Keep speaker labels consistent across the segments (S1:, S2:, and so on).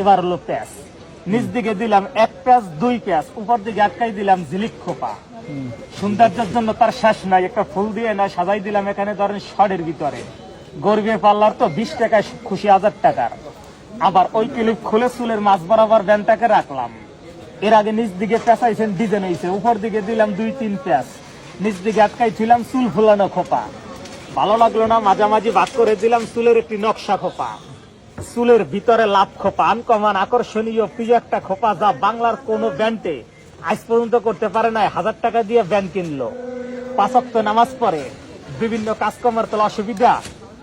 S1: এবার হলো প্যাঁচ। নিচ দিকে দিলাম এক প্যাঁচ, দুই প্যাঁচ, উপর দিকে আটকাই দিলাম ঝিলিক খোপা। সৌন্দর্যের জন্য তার শেষ নাই, একটা ফুল দিয়ে না সাজাই দিলাম এখানে ধরেন শডের ভিতরে। গর্বে পাল্লার তো বিশ টাকায় খুশি হাজার টাকার। আবার ওই ক্লিপ খুলে চুলের মাছ বরাবর ব্যানটাকে রাখলাম। এর আগে নিচ দিকে পেঁচাইছেন ডিজাইন হয়েছে উপর দিকে দিলাম দুই, তিন প্যাঁচ। নিচ দিকে আটকাই ছিলাম চুল ফুলানো খোপা। ভালো লাগল না, মাঝামাঝি ভাগ করে দিলাম চুলের একটি নকশা খোপা। চুলের ভিতরে লাভ খোপা। আনকমান, আকর্ষণীয়, প্রিয় একটা খোপা যা বাংলার কোন ব্যান্ডে আজ পর্যন্ত করতে পারে নাই। হাজার টাকা দিয়ে ব্যান্ড কিনলো। পাঁচক্ত নামাজ পড়ে, বিভিন্ন কাজকর্মের তোলা অসুবিধা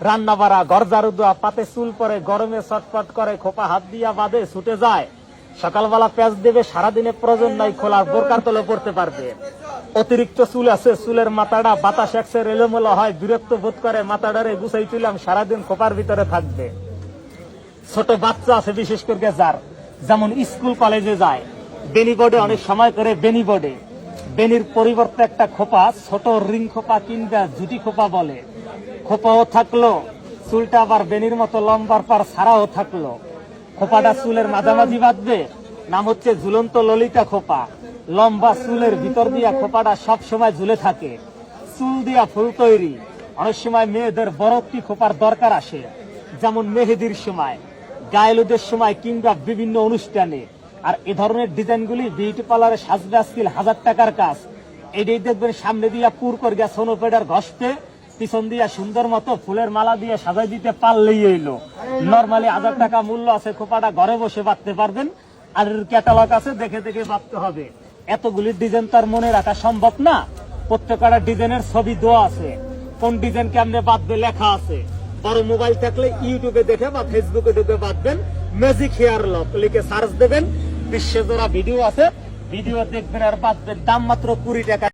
S1: রান্না বাড়া ঘর ঝাড়ু পাতে চুল পরে, গরমে ছটফট করে, খোপা হাত দিয়া বাদে ছুটে যায়। সকালবেলা প্যাঁচ দেবে, সারাদিনে প্রয়োজন নাই, খোলার বোরকার তলে পড়তে পারবে। অতিরিক্ত চুল আছে, চুলের মাথাটা বাতাস একসের এলোমেলো হয়, বিরক্ত বোধ করে, মাথাটারে গুছাই তুলাম সারাদিন খোপার ভিতরে থাকবে। ছোট বাচ্চা আছে, বিশেষ করে যার। যেমন স্কুল, কলেজে যায়। বেনি বোর্ডে অনেক সময় করে বেনি বোর্ডে। বেনির পরিবর্তে একটা খোপা, ছোট রিং খোপা কিংবা জুটি খোপা বলে। খোপাও থাকল, চুলটা আবার বেনির মতো লম্বার পার ছাড়াও থাকল। খোপাটা চুলের মাঝামাঝি বাঁধবে, নাম হচ্ছে ঝুলন্ত ললিতা খোপা। লম্বা চুলের ভিতর দিয়া খোপাটা সব সময় ঝুলে থাকে। চুল দিয়া ফুল তৈরি। অনেক সময় মেয়েদের একটি খোপার দরকার আসে। যেমন মেহেদির সময়। গায়েলুদের সময় কিংবা বিভিন্ন অনুষ্ঠানে। আর এ ধরনের ডিজাইনগুলি বিউটি পার্লারে সাজবে আজকিল হাজার টাকার কাজ। এটাই দেখবেন সামনে দিয়া পুর করে গিয়া সোনোপেডার ঘষতে, পিছন দিয়া সুন্দর মতো ফুলের মালা দিয়ে সাজাই দিতে পারলেই এলো নর্মালি হাজার টাকা মূল্য আছে, খোপাটা ঘরে বসে বাঁধতে পারবেন। আর ক্যাটালগ আছে, দেখে দেখে বাঁধতে হবে। এতগুলি ডিজাইন তার মনে রাখা সম্ভব না? প্রত্যেকটা ডিজাইনের ছবি দেওয়া আছে। কোন ডিজাইন কেমনে বাঁধবে লেখা আছে। বড় মোবাইল থাকলে ইউটিউবে দেখে বা ফেসবুকে দেখে বাঁধবেন ম্যাজিক হেয়ার লক লিখে সার্চ দেবেন। বিশ্বে ভিডিও আছে। ভিডিও দেখবেন আর বাঁধবেন দাম মাত্র কুড়ি টাকা।